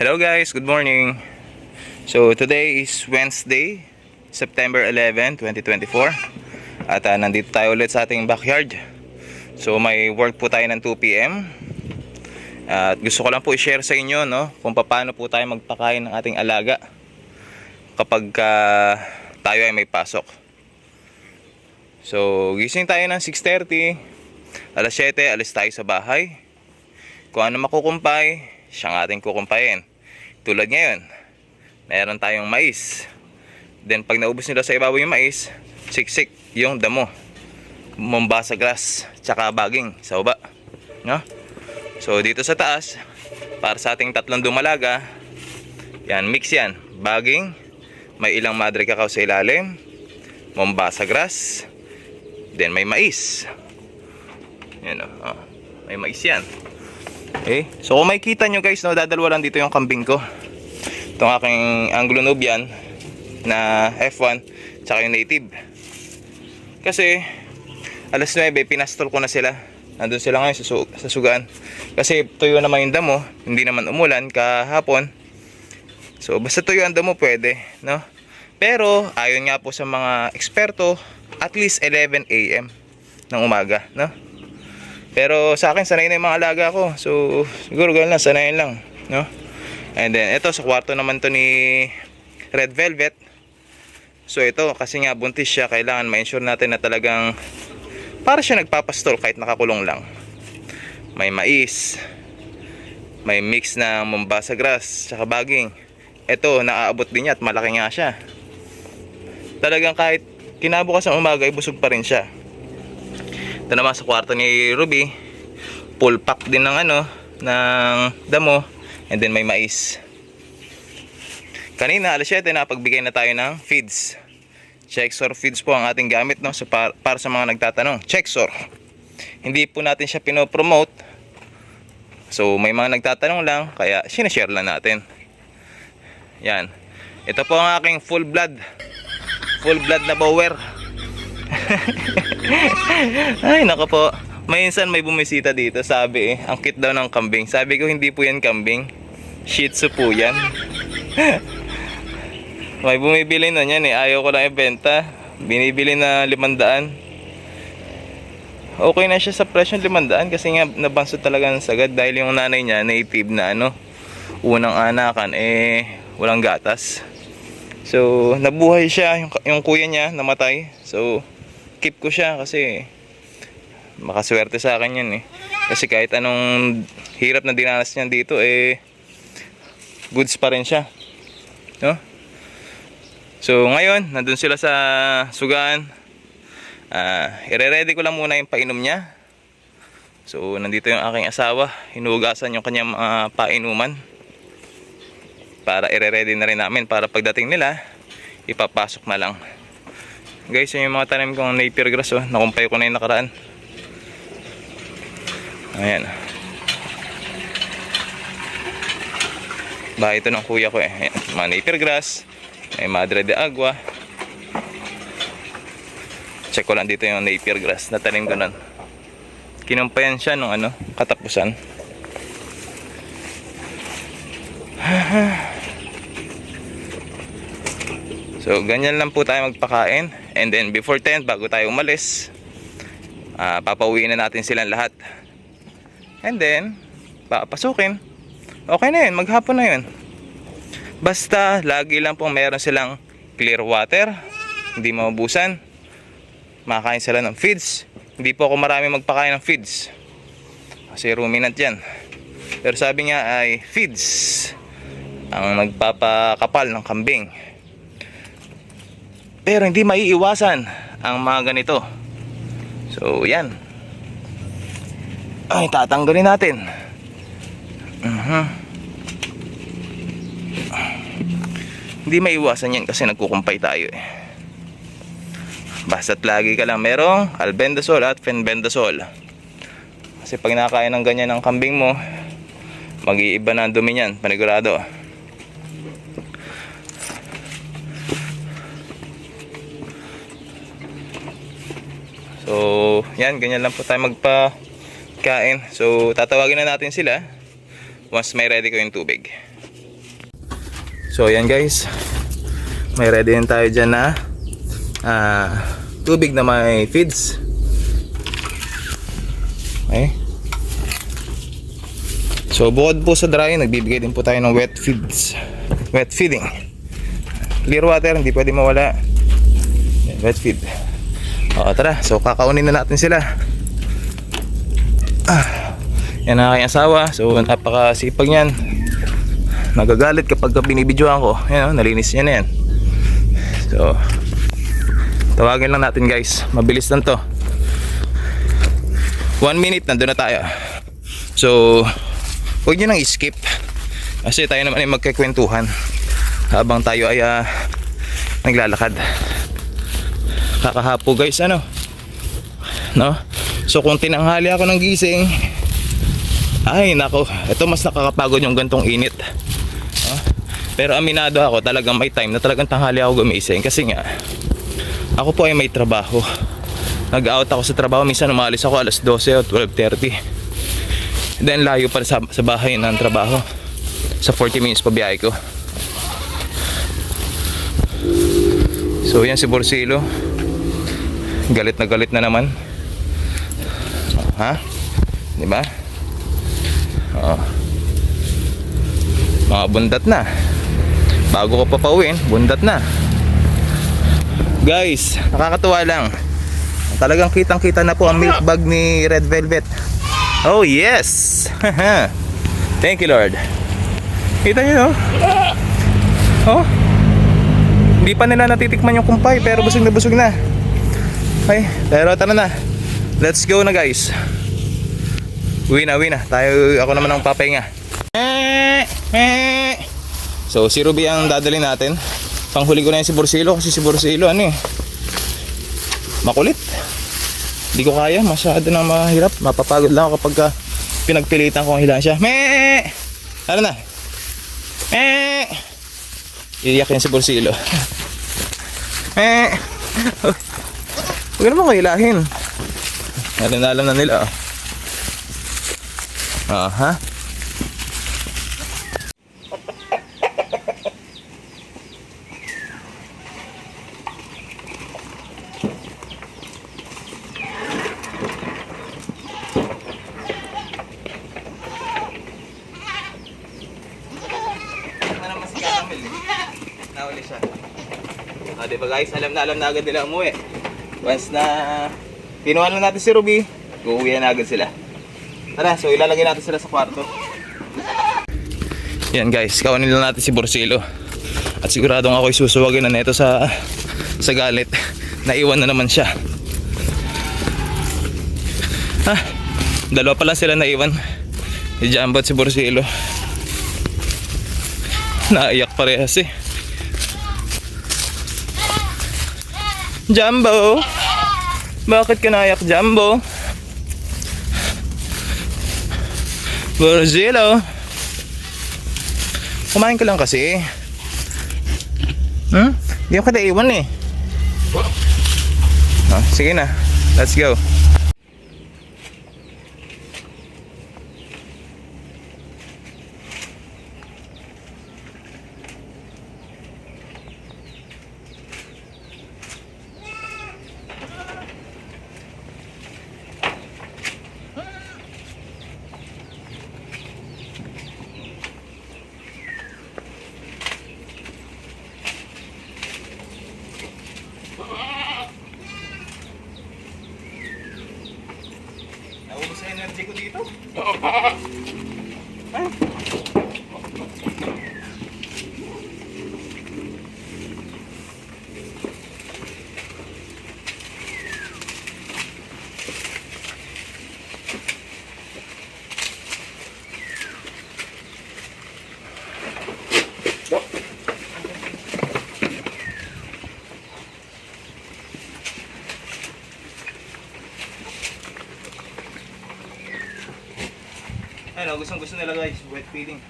Hello guys, good morning. So today is Wednesday, September 11, 2024. At ah, nandito tayo ulit sa ating backyard. So may work po tayo ng 2 p.m. At gusto ko lang po i-share sa inyo no, kung paano po tayo magpakain ng ating alaga kapag ah, tayo ay may pasok. So gising tayo ng 6.30, alas 7, alis tayo sa bahay. Kung ano makukumpay, siyang ating kukumpayin. Tulad ngayon, meron tayong mais. Then pag naubos nila sa ibabaw yung mais, siksik yung damo. Mombasa grass, tsaka baging sa baba. No? So dito sa taas, para sa ating tatlong dumalaga, yan, mix yan. Baging, may ilang madre cacao sa ilalim, Mombasa grass, then may mais. Yan o, oh. may mais yan. Okay. So kung makikita nyo guys, no, dadalawa lang dito yung kambing ko. Itong aking Anglo Nubian na F1 tsaka yung native. Kasi alas 9 pinastol ko na sila. Nandun sila ngayon sa, su- sa sugaan. Kasi tuyo naman yung damo, hindi naman umulan kahapon. So basta tuyo ang damo pwede, no? Pero ayon nga po sa mga eksperto, at least 11 AM ng umaga, no? Pero sa akin, sanay na yung mga alaga ko. So, siguro ganun lang, sanayin lang. No? And then, ito, sa kwarto naman to ni Red Velvet. So, ito, kasi nga buntis siya, kailangan ma-ensure natin na talagang para siya nagpapastol kahit nakakulong lang. May mais, may mix na Mombasa grass, tsaka baging. Ito, naaabot din niya at malaki nga siya. Talagang kahit kinabukas ng umaga, ay busog pa rin siya. Ito naman sa kwarto ni Ruby, full pack din ng ano, ng damo, and then may mais. Kanina, alas 7, napagbigay na tayo ng feeds. Chexor feeds po ang ating gamit no, so para, sa mga nagtatanong. Chexor. Hindi po natin siya pinopromote. So may mga nagtatanong lang, kaya sinashare lang natin. Yan. Ito po ang aking full blood. Full blood na bower. Ay, nako po. Minsan may bumisita dito, sabi eh, ang kit daw ng kambing. Sabi ko, hindi po yan kambing. Shih Tzu po yan. may bumibili na yan eh, ayaw ko lang ibenta. Binibili na limandaan. Okay na siya sa presyo ng limandaan kasi nga nabansot talaga ng sagad dahil yung nanay niya native na ano, unang anakan eh walang gatas. So, nabuhay siya, yung, yung kuya niya namatay. So, keep ko siya kasi makaswerte sa akin yan eh. Kasi kahit anong hirap na dinanas niya dito eh goods pa rin siya. No? So ngayon, nandun sila sa sugaan. Ah, ire-ready ko lang muna yung painom niya. So nandito yung aking asawa, hinugasan yung kanyang mga painuman. Para ire-ready na rin namin para pagdating nila, ipapasok na lang. Guys, yun yung mga tanim kong napier grass oh. Nakumpay ko na yung nakaraan. Ayan. Bahay ito ng kuya ko eh. Ayan. Mga napier grass. May madre de agua. Check ko lang dito yung napier grass. Natanim ko nun. Kinumpayan siya nung ano, katapusan. So, ganyan lang po tayo magpakain. And then, before 10, bago tayo umalis, ah papauwiin na natin silang lahat. And then, papasukin. Okay na yun, maghapon na yun. Basta, lagi lang pong meron silang clear water. Hindi maubusan. Makakain sila ng feeds. Hindi po ako marami magpakain ng feeds. Kasi ruminant yan. Pero sabi niya ay feeds ang nagpapakapal ng kambing. Pero hindi maiiwasan ang mga ganito. So, yan. Ay, tatanggalin natin. Mhm. Hindi maiiwasan yan kasi nagkukumpay tayo eh. Basta't lagi ka lang merong albendazole at fenbendazole. Kasi pag nakakain ng ganyan ng kambing mo, mag-iiba na ang dumi niyan, panigurado. So, yan, ganyan lang po tayo magpa-kain. So, tatawagin na natin sila once may ready ko yung tubig. So ayan guys. May ready din tayo dyan na ah, tubig na may feeds. Okay. So bukod po sa dry, nagbibigay din po tayo ng wet feeds. Wet feeding. Clear water, hindi pwede mawala. Yan, Wet feed. O tara, so kakaunin na natin sila. Ah, yan ang aking asawa. So napakasipag niyan. Nagagalit kapag binibidyoan ko. Yan o, nalinis niya na yan. So, tawagin lang natin guys. Mabilis lang to. One minute, nandun na tayo. So, huwag nyo nang skip. Kasi tayo naman ay magkikwentuhan habang tayo ay ah, naglalakad. Kakahapo guys, ano? No? So, kung tinanghali ako ng gising, ay nako, ito mas nakakapagod yung gantong init. No? Pero aminado ako, talagang may time na talagang tanghali ako gumising kasi nga ako po ay may trabaho. Nag-out ako sa trabaho, minsan umalis ako alas 12 o 12.30. Then layo pa sa, sa bahay ng trabaho. Sa 40 minutes pa biyahe ko. So yan si Borsilo. Galit na galit na naman. Ha? Di ba? Oo. Mga bundat na. Bago ko pa pauwiin, bundat na. Guys, nakakatuwa lang. Talagang kitang-kita na po ang milk bag ni Red Velvet. Oh yes! Thank you Lord. Kita niyo no? Oh? Hindi pa nila natitikman yung kumpay pero busog na busog na. Okay, pero tara na. Let's go na guys. Uwi na, uwi na. Tayo, ako naman ang papahinga. So, si Ruby ang dadalhin natin. Panghuli ko na yan si Borsilo kasi si Borsilo ano eh. Makulit. Hindi ko kaya, masyado na mahirap. Mapapagod lang kapag ka pinagpilitan ko ang hilaan siya. Me! Ano na? Me! Iiyak yan si Borsilo. Me! Huwag naman ko hilahin. Alam na alam na nila. oh. Na si Caramel eh. Nahuli siya. Ah, di ba guys, alam na alam na agad nila umuwi. Once na kinuha na natin si Ruby, uuwi na agad sila. Tara, so ilalagay natin sila sa kwarto. Yan guys, kawanin lang natin si Borsilo. At siguradong ako'y susuwagin na neto sa sa galit. Naiwan na naman siya. Ah, dalawa pa lang sila naiwan. Si Jumbo at si Borsilo. Naiyak parehas eh. Jumbo! Bakit ka naiyak, Jumbo? Borzillo! Kumain ka lang kasi. Hmm? Hindi ako kita iwan eh. Ah, sige na. Let's go. Naubos sa energy ko dito. Ayun, gustong gusto nila guys, wet feeding.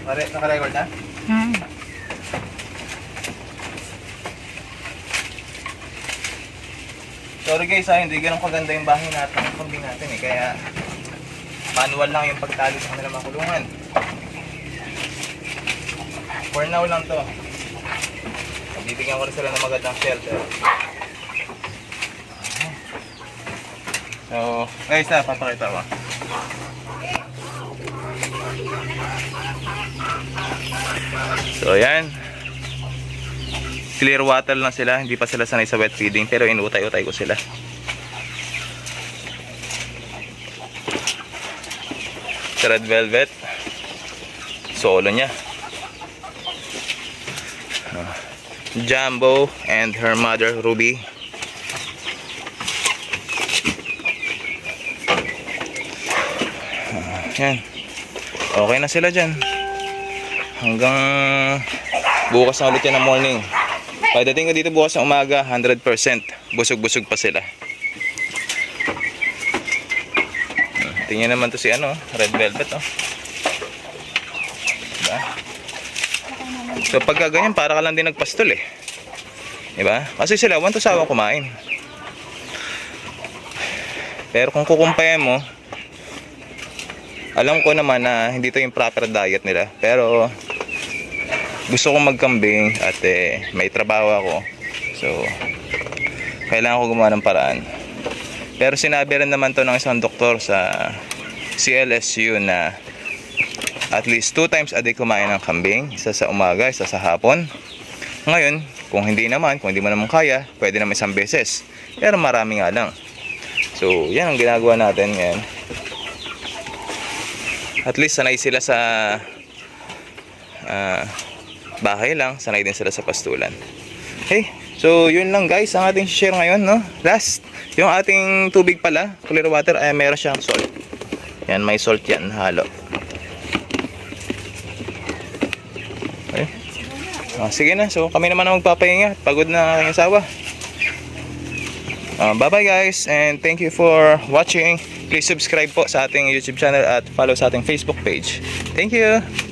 Pare, naka-record na? Hmm. Sorry guys ha, hindi ganun kaganda yung bahay natin, yung kambing natin eh. Kaya manual lang yung pagtali sa kanilang makulungan. For now lang to. Bibigyan ko rin sila ng magandang shelter. So, guys na, papakita ko. So, ayan. Clear water lang sila, hindi pa sila sanay sa wet feeding pero inutay-utay ko sila. Sa red velvet, solo niya. Ah, Jumbo and her mother Ruby. Yan. Okay na sila dyan. Hanggang bukas na ulit yan ng morning. Pagdating ko dito bukas ng umaga, 100% busog-busog pa sila. Tingnan naman to si ano, red velvet oh. So pagka ganyan, para ka lang din nagpastol eh. Diba? Kasi sila, want to sawa kumain. Pero kung kukumpayan mo, alam ko naman na hindi to yung proper diet nila. Pero gusto kong magkambing at eh, may trabaho ako. So, kailangan ko gumawa ng paraan. Pero sinabi rin naman to ng isang doktor sa CLSU na at least two times a day kumain ng kambing. Isa sa umaga, isa sa hapon. Ngayon, kung hindi naman, kung hindi mo naman kaya, pwede naman isang beses. Pero marami nga lang. So, yan ang ginagawa natin ngayon. At least sanay sila sa ah, bahay lang, sanay din sila sa pastulan. Okay, so yun lang guys ang ating share ngayon, no? Last, yung ating tubig pala, clear water, ay meron siyang salt. Yan, may salt yan, halo. Ah, sige na, so kami naman ang magpapahinga. Pagod na aking asawa. Ah, bye bye guys and thank you for watching. Please subscribe po sa ating YouTube channel at follow sa ating Facebook page. Thank you!